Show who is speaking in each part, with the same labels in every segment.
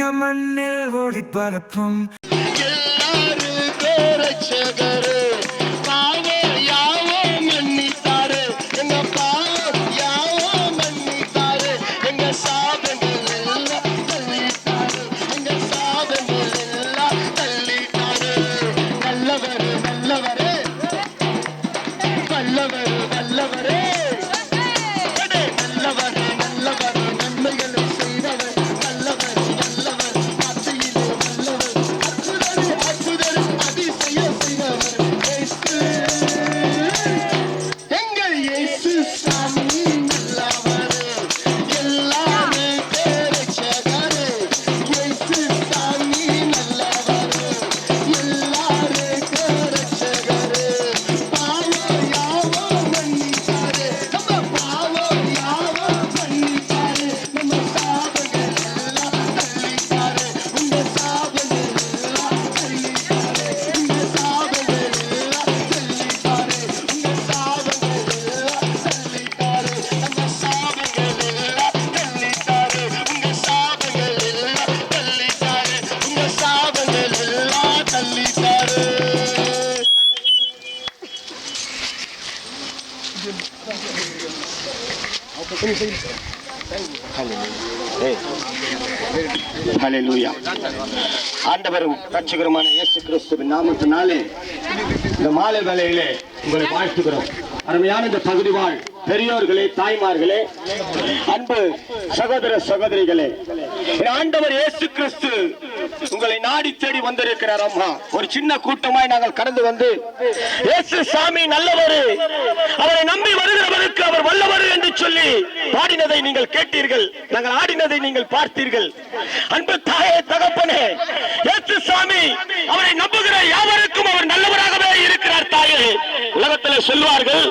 Speaker 1: புண்ணிய மண்ணில் ஓடி பரப்பும்
Speaker 2: எல்லாரும் பேரட்சகரு சாதங்கள் எல்லாம் தள்ளித்தாரு எங்க சாதங்கள் ஆண்டவரும் ரட்சகருமான இயேசு கிறிஸ்துவின் நாமத்தினாலே இந்த மாலை வேலையிலே உங்களை வாழ்த்துகிறோம். அருமையான இந்த பகுதி வாழ் பெரியோர்களே தாய்மார்களே அன்பு சகோதர சகோதரிகளே ஆண்டவர் இயேசு கிறிஸ்து உங்களை நாடி தேடி வந்திருக்கிறார் அம்மா. ஒரு சின்ன கூட்டமாய் நாங்கள் கடந்து வந்து இயேசு சாமி நல்லவரு அவரை நம்பி வருகிறவருக்கு அவர் வல்லவர் என்று சொல்லி பாடினதை நீங்கள் கேட்டீர்கள். நாங்கள் ஆடினதை நீங்கள் பார்த்தீர்கள். அன்பு தாயே தகப்பனே இயேசு சாமி அவரை நம்புகிற யாவருக்கும் அவர் நல்லவராகவே இருக்கிறார் தாயே. உலகத்தில் சொல்வார்கள்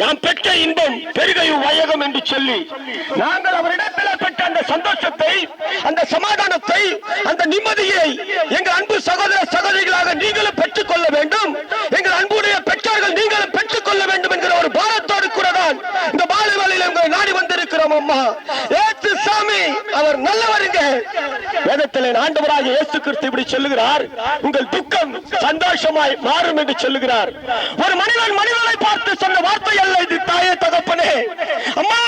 Speaker 2: யாம் பெற்ற இன்பம் பெருகையும் வயகம் என்று சொல்லி. நாங்கள் அவரிடத்தில் பெற்ற அந்த சந்தோஷத்தை அந்த சமாதானத்தை அந்த நிம்மதியை எங்கள் அன்பு சகோதர சகோதரிகளாக நீங்களும் பெற்றுக் கொள்ள வேண்டும். எங்கள் அன்புடைய பெற்றோர்கள் நீங்களும் பெற்றுக் கொள்ள வேண்டும் என்கிற ஒரு பாரத்தோடு கூட தான் இந்த பாலைவலையில் உங்களை நாடி வந்திருக்கிறோம் அம்மா. சாமி அவர் நல்லவருங்க. வேதத்திலே ஆண்டவராக இயேசு கிறிஸ்து இப்படி சொல்லுகிறார். உங்கள் துக்கம் சந்தோஷமாய் மாறும் என்று சொல்லுகிறார். ஒரு மனிதன் மனிதனை பார்த்து சொன்ன வார்த்தை அல்ல இது தாயே தகப்பனே. அம்மா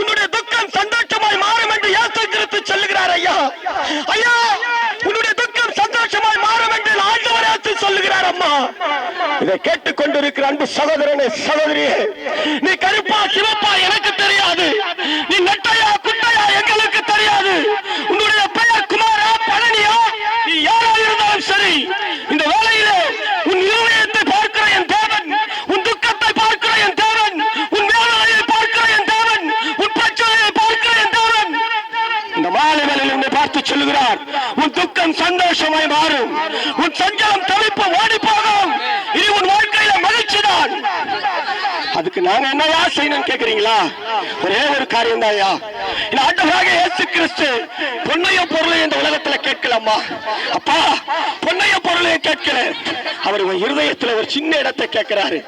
Speaker 2: உன்னுடைய துக்கம் சந்தோஷமாய் மாறும் என்று இயேசு கிறிஸ்து சொல்லுகிறார் ஐயா. ஐயா உன்னுடைய துக்கம் சந்தோஷமாய் மாறும் என்று ஆண்டவர் இயேசு சொல்லுகிறார் அம்மா. இதை கேட்டுக் கொண்டிருக்கிற அன்பு சகோதரனே சகோதரியே நீ கருப்பா சிவப்பா எனக்கு தெரியாது. நீ நெட்டையா சொல்லுகிறார் உன் துக்கம் சந்தோஷமாய் மாறும். உன் சஞ்சலம் தவிப்பு ஓடி போகும். இது உன் வாழ்க்கையில மகிழ்ச்சிதான் அதுக்கு நாங்க என்னையா செய்யணும் கேக்குறீங்களா? ஒரே ஒரு காரியம் தான்யா இந்த ஆண்டவராக இயேசு கிறிஸ்து பொன்னையும் பொருளையும் இந்த உலகத்துல கேட்கலாமா அப்பா பொன்னையும் பொருளையும் கேட்கல அவர் உன் இருதயத்துல ஒரு சின்ன இடத்தை கேட்கிறாரு.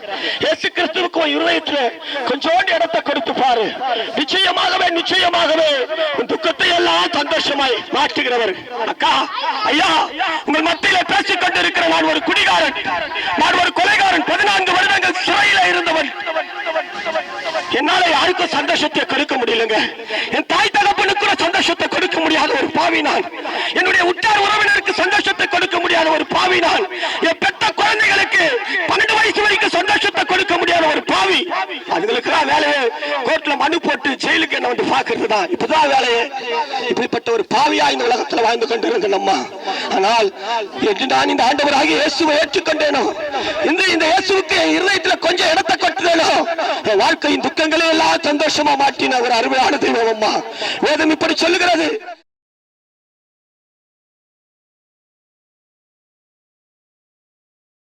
Speaker 2: இயேசு கிறிஸ்துவுக்கு உன் இருதயத்துல கொஞ்சோண்டு இடத்தை கொடுத்து பாரு. நிச்சயமாகவே நிச்சயமாகவே உன் துக்கத்தை சந்தோஷமாய் மாற்றுகிறவர். அக்கா ஐயா உங்கள் மத்தியில பேசிக் கொண்டிருக்கிற நான் ஒரு குடிகாரன். நான் ஒரு கொலைகாரன். பதினான்கு வருடங்கள் சிறையில இருந்தவன். என்னால யாருக்கும் சந்தோஷத்தை கொடுக்க முடியலங்க. என் தாய் தகப்பனுக்கு கூட சந்தோஷத்தை கொடுக்க முடியாத ஒரு பாவி நான் என்னுடைய உற்றார் உறவினருக்கு சந்தோஷத்தை கொடுக்க முடியாத ஒரு பாவி நான் என் பெத்த குழந்தைகளுக்கு பன்னெண்டு வயசு வரைக்கும் சந்தோஷத்தை கொடுக்க முடியாத ஒரு பாவி. அதுங்களுக்கு தான் வேலையை கோர்ட்ல மனு போட்டு ஜெயிலுக்கு என்ன வந்து பாக்குறது தான் இப்பதான் வேலையே இப்படிப்பட்ட ஒரு பாவியா இந்த உலகத்துல வாழ்ந்து கொண்டிருந்த நம்ம ஆனால் என்று நான் இந்த ஆண்டவராக இயேசுவை ஏற்றுக்கொண்டேனோ இந்த இந்த இயேசுவுக்கு இருதயத்துல கொஞ்சம் இடத்தை கொட்டுதேனோ என் வாழ்க்கையின் துக்கங்களை எல்லாம் சந்தோஷமா மாற்றின ஒரு அருமையான தெய்வம் அம்மா. வேதம் இப்படி சொல்லுகிறது.